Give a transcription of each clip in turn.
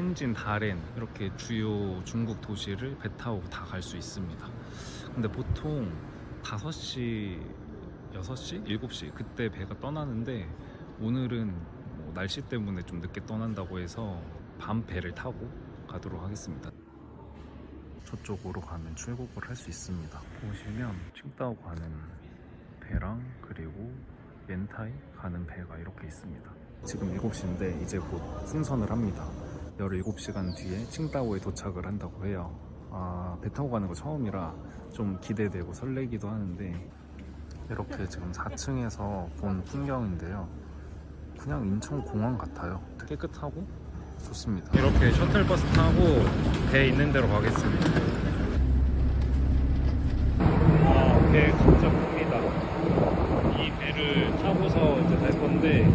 텐진, 다렌 이렇게 주요 중국 도시를 배 타고 다 갈 수 있습니다. 근데 보통 5시, 6시, 7시 그때 배가 떠나는데 오늘은 뭐 날씨 때문에 좀 늦게 떠난다고 해서 밤 배를 타고 가도록 하겠습니다. 저쪽으로 가면 출국을 할 수 있습니다. 보시면 칭다오 가는 배랑 그리고 옌타이 가는 배가 이렇게 있습니다. 지금 7시인데 이제 곧 승선을 합니다. 17시간 뒤에 칭다오에 도착을 한다고 해요. 아, 배 타고 가는 거 처음이라 좀 기대되고 설레기도 하는데 이렇게 지금 4층에서 본 풍경인데요. 그냥 인천공항 같아요. 깨끗하고 좋습니다. 이렇게 셔틀버스 타고 배 있는 데로 가겠습니다. 아, 배 진짜 큽니다. 이 배를 타고서 이제 갈 건데,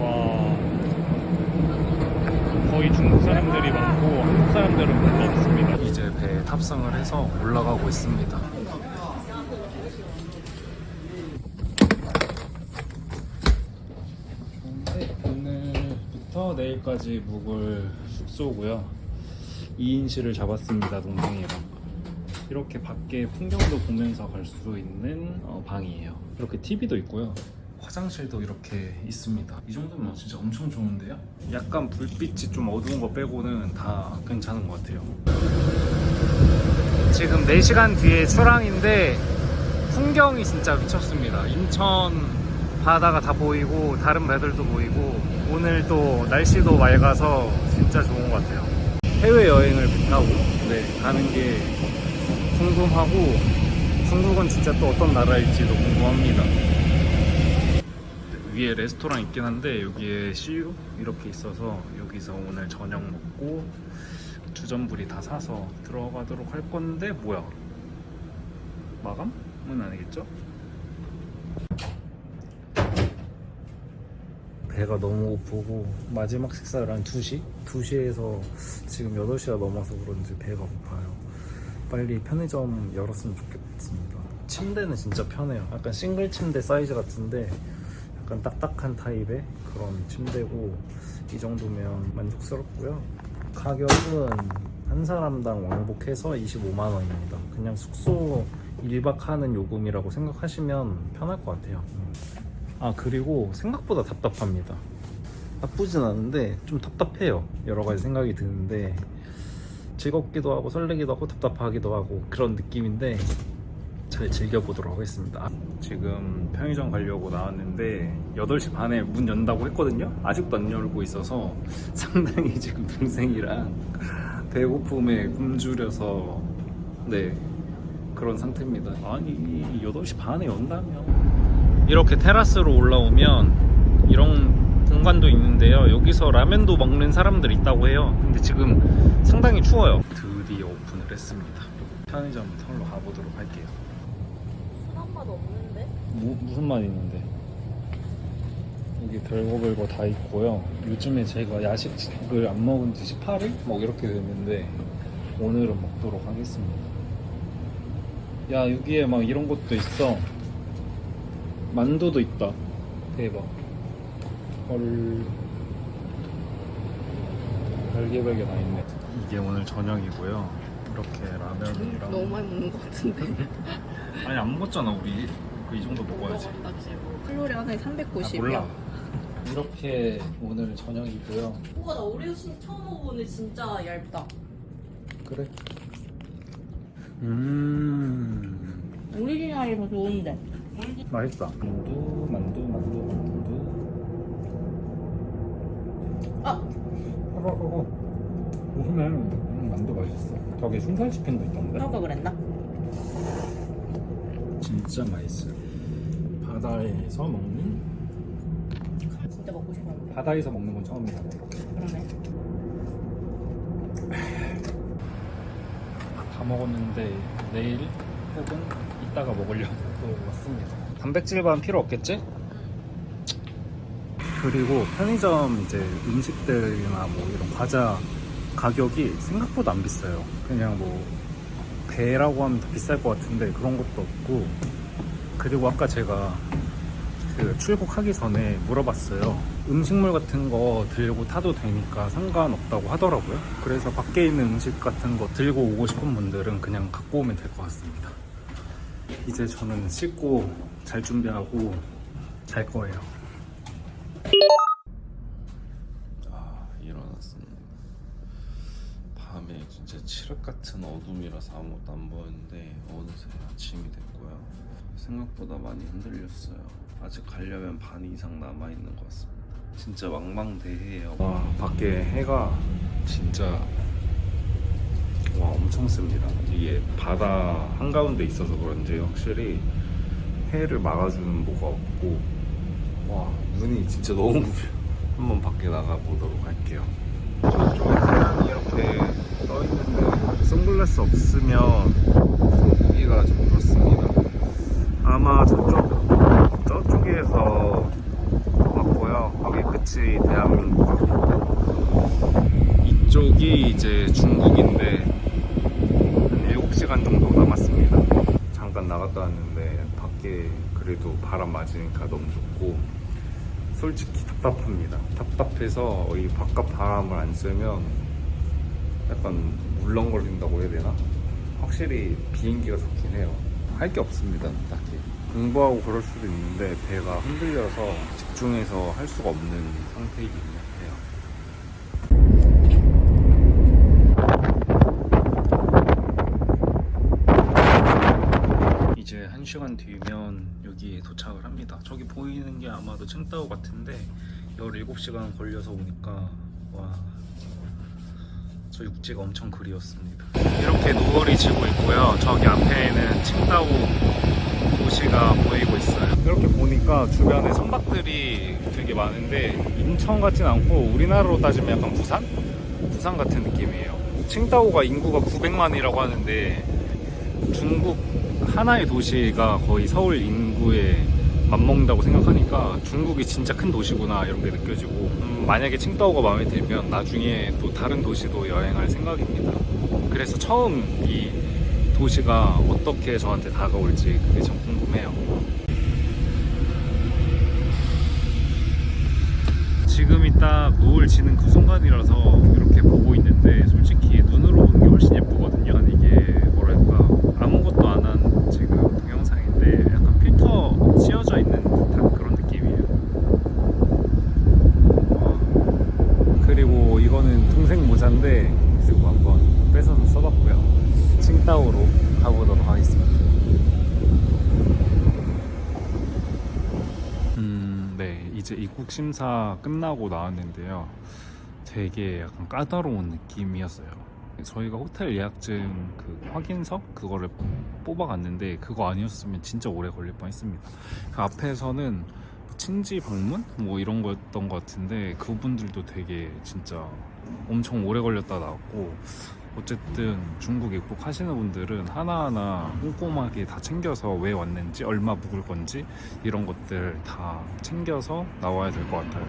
와, 거의 중국 사람들이 많고 한국 사람들은 별로 없습니다. 이제 배에 탑승을 해서 올라가고 있습니다. 네, 오늘부터 내일까지 묵을 숙소고요. 2인실을 잡았습니다, 동생이랑. 이렇게 밖에 풍경도 보면서 갈 수 있는 어, 방이에요. 이렇게 TV도 있고요. 화장실도 이렇게 있습니다. 이 정도면 진짜 엄청 좋은데요? 약간 불빛이 좀 어두운 거 빼고는 다 괜찮은 것 같아요. 지금 4시간 뒤에 출항인데 풍경이 진짜 미쳤습니다. 인천 바다가 다 보이고 다른 배들도 보이고 오늘 또 날씨도 맑아서 진짜 좋은 것 같아요. 해외 여행을 배 타고 네, 가는 게 궁금하고 중국은 진짜 또 어떤 나라일지도 궁금합니다. 위에 레스토랑 있긴 한데 여기에 CU 이렇게 있어서 여기서 오늘 저녁 먹고 주전부리 다 사서 들어가도록 할 건데 뭐야 마감은 아니겠죠? 배가 너무 고프고 마지막 식사를 한 2시? 2시에서 지금 8시가 넘어서 그런지 배가 고파요 빨리 편의점 열었으면 좋겠습니다 침대는 진짜 편해요 약간 싱글 침대 사이즈 같은데 약간 딱딱한 타입의 그런 침대고 이 정도면 만족스럽고요. 가격은 한 사람당 왕복해서 25만 원입니다. 그냥 숙소 1박 하는 요금이라고 생각하시면 편할 것 같아요. 아 그리고 생각보다 답답합니다. 나쁘진 않은데 좀 답답해요. 여러 가지 생각이 드는데 즐겁기도 하고 설레기도 하고 답답하기도 하고 그런 느낌인데 잘 즐겨보도록 하겠습니다 지금 편의점 가려고 나왔는데 8시 반에 문 연다고 했거든요. 아직도 안 열고 있어서 상당히 지금 동생이랑 배고픔에 굶주려서 네 그런 상태입니다. 아니 8시 반에 연다면. 이렇게 테라스로 올라오면 이런 공간도 있는데요. 여기서 라면도 먹는 사람들 있다고 해요. 근데 지금 상당히 추워요. 드디어 오픈을 했습니다. 편의점 털러 가보도록 할게요 사람 맛 없는데? 무, 무슨 맛 있는데? 여기 별거 별거 다 있고요. 요즘에 제가 야식을 안 먹은 지 18일? 뭐 이렇게 됐는데 오늘은 먹도록 하겠습니다. 야 여기에 막 이런 것도 있어. 만두도 있다. 대박. 헐. 별게 별게 다 있네. 이게 오늘 저녁이고요. 이렇게 라면이랑 너무 많이 먹는 것 같은데. 아니 안 먹었잖아 우리. 그 이 정도 먹어야지. 먹었다지 뭐. 칼로리 하나에 390이야. 아, 몰라. 이렇게 오늘 저녁이고요. 우와 나 오레오 신 처음 먹어보네 진짜 얇다. 그래. 음. 오리지널이 더 좋은데. 맛있다. 만두, 만두, 만두, 만두. 아 하고 하고. 웃으면 음, 만두 맛있어. 저기 순살 치킨도 있던데. 아까 그랬나? 진짜 맛있어요. 바다에서 먹는 진짜 먹고 싶었는데. 바다에서 먹는 건. 이렇게. 그러네. 다 먹었는데 내일 혹은 이따가 먹으려고 또 왔습니다. 단백질 반 필요 없겠지? 그리고 편의점 이제 음식들이나 뭐 이런 과자 가격이 생각보다 안 비싸요. 그냥 뭐 배라고 하면 더 비쌀 것 같은데 그런 것도 없고 그리고 아까 제가 그 출국하기 전에 물어봤어요. 음식물 같은 거 들고 타도 되니까 상관없다고 하더라고요. 그래서 밖에 있는 음식 같은 거 들고 오고 싶은 분들은 그냥 갖고 오면 될 것 같습니다. 이제 저는 씻고 잘 준비하고 잘 거예요. 아 일어났습니다. 밤에 칠흑 같은 어둠이라서 아무것도 안 보였는데 어느새 아침이 됐고요. 생각보다 많이 흔들렸어요. 아직 가려면 반 이상 남아 있는 것 같습니다. 진짜 망망대해예요. 와 밖에 해가 진짜 와 엄청 씁니다. 이게 바다 한 가운데 있어서 그런지 확실히 해를 막아주는 뭐가 없고 와 눈이 진짜 너무 부셔. 한번 밖에 나가 보도록 할게요. 저쪽에 태양이 이렇게 떠 있는데 선글라스 없으면 보기가 좀 그렇습니다. 아마 저쪽 저쪽에서 왔고요. 거기 끝이 대한민국 이쪽이 이제 중국인데 한 7시간 정도 남았습니다. 잠깐 나갔다 왔는데 밖에 그래도 바람 맞으니까 너무 좋고 솔직히 답답합니다. 답답해서 이 바깥 바람을 안 쐬면 약간 물렁거린다고 해야 되나? 확실히 비행기가 좋긴 해요. 할 게 없습니다, 딱히. 공부하고 그럴 수도 있는데 배가 흔들려서 집중해서 할 수가 없는 상태이긴 해요. 이제 한 시간 뒤면 여기에 도착을 합니다. 저기 보이는 게 아마도 칭따오 같은데 17시간 걸려서 오니까 와. 저 육지가 엄청 그리웠습니다. 이렇게 노을이 지고 있고요. 저기 앞에는 칭따오 도시가 보이고 있어요. 이렇게 보니까 주변에 선박들이 되게 많은데 인천 같진 않고 우리나라로 따지면 약간 부산? 부산 같은 느낌이에요. 칭따오가 인구가 900만이라고 하는데 중국 하나의 도시가 거의 서울 인구에 맞먹는다고 생각하니까 중국이 진짜 큰 도시구나 이런 게 느껴지고 음, 만약에 칭따오가 마음에 들면 나중에 또 다른 도시도 여행할 생각입니다. 그래서 처음 이 도시가 어떻게 저한테 다가올지 그게 좀 궁금해요. 지금이 딱 노을 지는 그 순간이라서 이렇게 보고 있는데 솔직히 눈으로 보는 게 훨씬 예쁘거든요. 이게 뭐랄까 아무것도 안 한 지금 동영상인데 약간 필터 씌워져 있는 듯한 그런 느낌이에요. 와. 그리고 이거는 동생 모자인데 그리고 한번 뺏어서 써봤고요. 칭따오로 가보도록 하겠습니다. 음, 네. 이제 입국 심사 끝나고 나왔는데요. 되게 약간 까다로운 느낌이었어요. 저희가 호텔 예약증 그 확인서 그거를 뽑아갔는데 그거 아니었으면 진짜 오래 걸릴 뻔했습니다. 그 앞에서는 친지 방문 뭐 이런 거였던 것 같은데 그분들도 되게 진짜 엄청 오래 걸렸다 나왔고 어쨌든 중국 입국하시는 분들은 하나하나 꼼꼼하게 다 챙겨서 왜 왔는지 얼마 묵을 건지 이런 것들 다 챙겨서 나와야 될 것 같아요.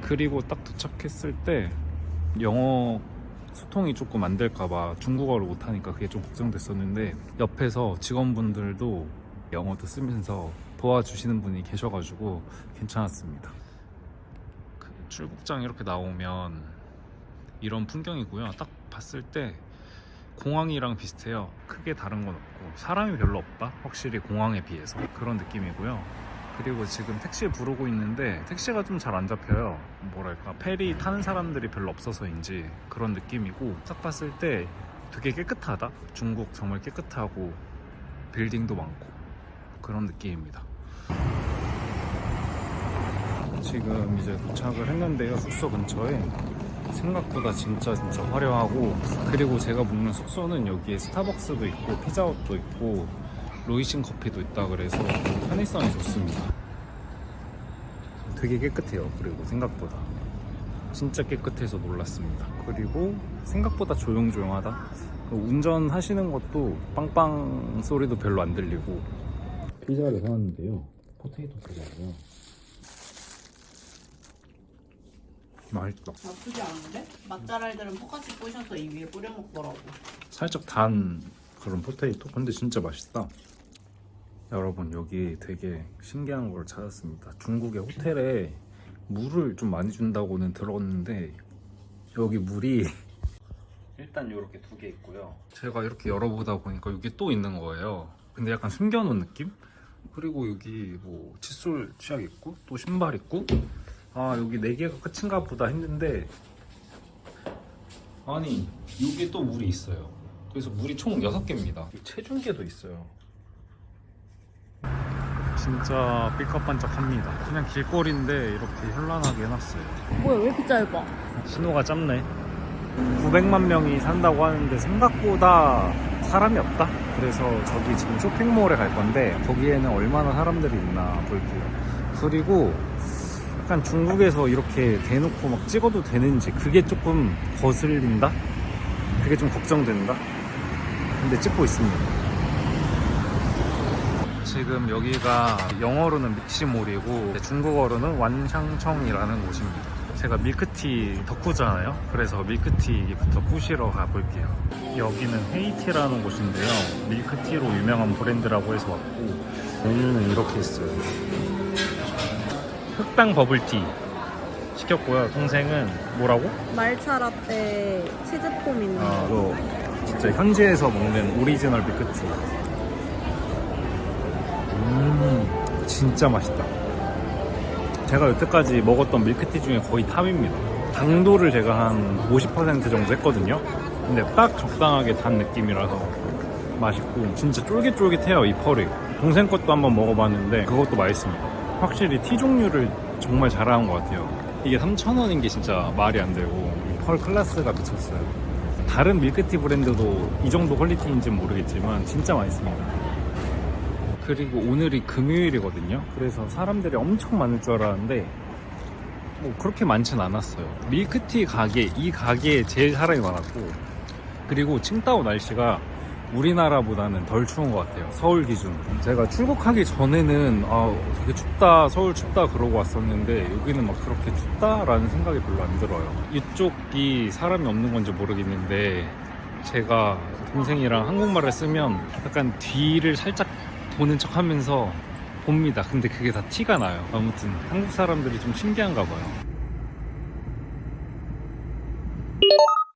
그리고 딱 도착했을 때 영어 소통이 조금 안 될까봐 중국어를 못하니까 그게 좀 걱정됐었는데 옆에서 직원분들도 영어도 쓰면서 도와주시는 분이 계셔가지고 괜찮았습니다. 그 출국장 이렇게 나오면 이런 풍경이고요. 딱 봤을 때 공항이랑 비슷해요. 크게 다른 건 없고 사람이 별로 없다. 확실히 공항에 비해서 그런 느낌이고요. 그리고 지금 택시 부르고 있는데 택시가 좀 잘 안 잡혀요. 뭐랄까 페리 타는 사람들이 별로 없어서인지 그런 느낌이고 딱 봤을 때 되게 깨끗하다. 중국 정말 깨끗하고 빌딩도 많고 그런 느낌입니다. 지금 이제 도착을 했는데요. 숙소 근처에 생각보다 진짜 진짜 화려하고 그리고 제가 묵는 숙소는 여기에 스타벅스도 있고 피자헛도 있고 로이신 커피도 있다 그래서 편의성이 좋습니다. 되게 깨끗해요. 그리고 생각보다 진짜 깨끗해서 놀랐습니다. 그리고 생각보다 조용조용하다. 운전하시는 것도 빵빵 소리도 별로 안 들리고 피자를 사왔는데요. 포테이토 피자고요. 맛있다. 나쁘지 않은데? 맛잘알들은 포카치 부셔서 이 위에 뿌려 먹더라고. 살짝 단 그런 포테이토? 근데 진짜 맛있다. 여러분 여기 되게 신기한 걸 찾았습니다. 중국의 호텔에 물을 좀 많이 준다고는 들었는데 여기 물이 일단 이렇게 두 개 있고요. 제가 이렇게 열어보다 보니까 여기 또 있는 거예요. 근데 약간 숨겨놓은 느낌? 그리고 여기 뭐 칫솔 취약 있고 또 신발 있고 아 여기 네 개가 끝인가 보다 했는데 아니 여기 또 물이 있어요. 그래서 물이 총 6개입니다. 체중계도 있어요. 진짜 삐까반짝합니다. 그냥 길거리인데 이렇게 현란하게 해놨어요. 뭐야 왜 이렇게 짧아? 신호가 짧네. 900만 명이 산다고 하는데 생각보다 사람이 없다. 그래서 저기 지금 쇼핑몰에 갈 건데 거기에는 얼마나 사람들이 있나 볼게요. 그리고 약간 중국에서 이렇게 대놓고 막 찍어도 되는지 그게 조금 거슬린다? 그게 좀 걱정된다? 근데 찍고 있습니다. 지금 여기가 영어로는 믹시몰이고 중국어로는 완샹청이라는 곳입니다. 제가 밀크티 덕후잖아요. 그래서 밀크티부터 부시러 가볼게요. 여기는 헤이티라는 곳인데요. 밀크티로 유명한 브랜드라고 해서 왔고 메뉴는 이렇게 있어요. 흑당 버블티 시켰고요. 동생은 뭐라고? 말차 라떼 치즈폼 있는 아, 이거 진짜 현지에서 먹는 오리지널 밀크티. 음, 진짜 맛있다. 제가 여태까지 먹었던 밀크티 중에 거의 탑입니다. 당도를 제가 한 50% 정도 했거든요. 근데 딱 적당하게 단 느낌이라서 맛있고 진짜 쫄깃쫄깃해요 이 펄이. 동생 것도 한번 먹어봤는데 그것도 맛있습니다. 확실히 티 종류를 정말 잘하는 것 같아요. 이게 3,000원인 게 진짜 말이 안 되고 이 펄 클래스가 미쳤어요. 다른 밀크티 브랜드도 이 정도 퀄리티인지는 모르겠지만 진짜 맛있습니다. 그리고 오늘이 금요일이거든요. 그래서 사람들이 엄청 많을 줄 알았는데 뭐 그렇게 많진 않았어요. 밀크티 가게 이 가게에 제일 사람이 많았고 그리고 칭다오 날씨가 우리나라보다는 덜 추운 것 같아요. 서울 기준. 제가 출국하기 전에는 아 되게 춥다 서울 춥다 그러고 왔었는데 여기는 막 그렇게 춥다라는 생각이 별로 안 들어요. 이쪽이 사람이 없는 건지 모르겠는데 제가 동생이랑 한국말을 쓰면 약간 뒤를 살짝 보는 척 하면서 봅니다. 근데 그게 다 티가 나요. 아무튼 한국 사람들이 좀 신기한가 봐요.